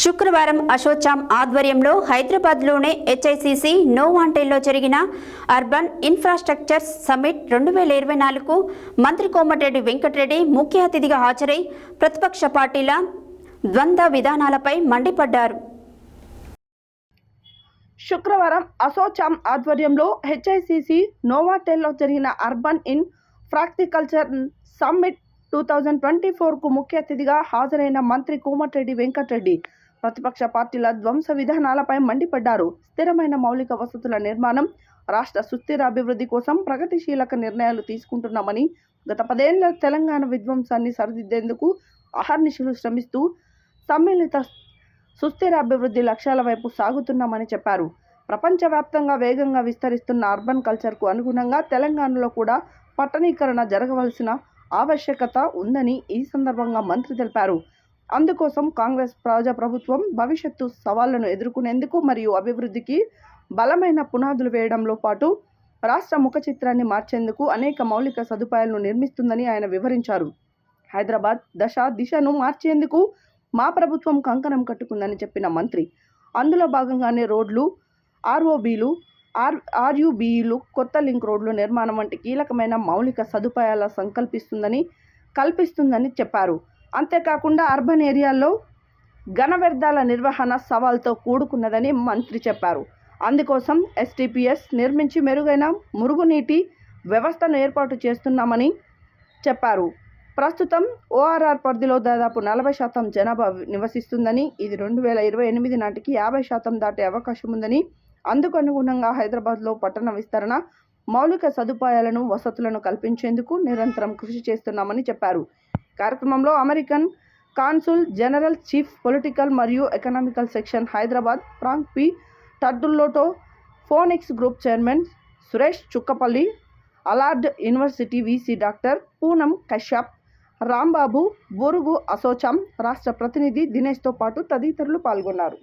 శుక్రవారం అశోచాం ఆధ్వర్యంలో హైదరాబాద్లోనే హెచ్ఐసిసి నోవాంటేలో జరిగిన అర్బన్ ఇన్ఫ్రాస్ట్రక్చర్ సమ్మిట్ రెండు వేల ఇరవై నాలుగు మంత్రి కోమటిరెడ్డి వెంకటరెడ్డి ముఖ్య అతిథిగా హాజరై ప్రతిపక్ష పార్టీల ద్వంద్వ విధానాలపై మండిపడ్డారు. శుక్రవారం అసోచామ్ ఆధ్వర్యంలో హెచ్ఐసిసి నోవాటెల్లో జరిగిన అర్బన్ ఇన్ ఫ్రాక్టికల్చర్ సమ్మిట్ టూ థౌజండ్ ట్వంటీ ఫోర్కు ముఖ్య అతిథిగా హాజరైన మంత్రి కోమటిరెడ్డి వెంకటరెడ్డి ప్రతిపక్ష పార్టీల ధ్వంస విధానాలపై మండిపడ్డారు. స్థిరమైన మౌలిక వసతుల నిర్మాణం రాష్ట్ర సుస్థిర అభివృద్ధి కోసం ప్రగతిశీలక నిర్ణయాలు తీసుకుంటున్నామని గత పదేళ్ళ తెలంగాణ విధ్వంసాన్ని సరిదిద్దేందుకు అహర్నిశలు శ్రమిస్తూ సమ్మిళిత సుస్థిర అభివృద్ధి లక్ష్యాల వైపు సాగుతున్నామని చెప్పారు. ప్రపంచవ్యాప్తంగా వేగంగా విస్తరిస్తున్న అర్బన్ కల్చర్కు అనుగుణంగా తెలంగాణలో కూడా పట్టణీకరణ జరగవలసిన ఆవశ్యకత ఉందని ఈ సందర్భంగా మంత్రి తెలిపారు. అందుకోసం కాంగ్రెస్ ప్రజాప్రభుత్వం భవిష్యత్తు సవాళ్ళను ఎదుర్కొనేందుకు మరియు అభివృద్ధికి బలమైన పునాదులు వేయడంలో పాటు రాష్ట్ర ముఖ చిత్రాన్ని మార్చేందుకు అనేక మౌలిక సదుపాయాలను నిర్మిస్తుందని ఆయన వివరించారు. హైదరాబాద్ దశ దిశను మార్చేందుకు మా ప్రభుత్వం కంకణం కట్టుకుందని చెప్పిన మంత్రి. అందులో భాగంగానే రోడ్లు ఆర్ఓబీలు ఆర్ ఆర్యుబీలు కొత్త లింక్ రోడ్లు నిర్మాణం వంటి కీలకమైన మౌలిక సదుపాయాల సంకల్పిస్తుందని కల్పిస్తుందని చెప్పారు. అంతేకాకుండా అర్బన్ ఏరియాల్లో ఘన వ్యర్థాల నిర్వహణ సవాల్తో కూడుకున్నదని మంత్రి చెప్పారు. అందుకోసం ఎస్టీపీఎస్ నిర్మించి మెరుగైన మురుగునీటి వ్యవస్థను ఏర్పాటు చేస్తున్నామని చెప్పారు. ప్రస్తుతం ఓఆర్ఆర్ పరిధిలో దాదాపు నలభై శాతం జనాభా నివసిస్తుందని ఇది రెండు వేల ఇరవై ఎనిమిది నాటికి యాభై శాతం దాటే అవకాశం ఉందని అందుకు అనుగుణంగా హైదరాబాద్లో పట్టణ విస్తరణ మౌలిక సదుపాయాలను వసతులను కల్పించేందుకు నిరంతరం కృషి చేస్తున్నామని చెప్పారు. కార్యక్రమంలో American consul general chief political మరియు economical section Hyderabad Frank P. టర్డుల్లోటో Phoenix group chairman Suresh Chukkapalli Allard university VC doctor Poonam Kashyap Rambabu Borugu ASSOCHAM రాష్ట్ర ప్రతినిధి దినేష్తో పాటు తదితరులు పాల్గొన్నారు.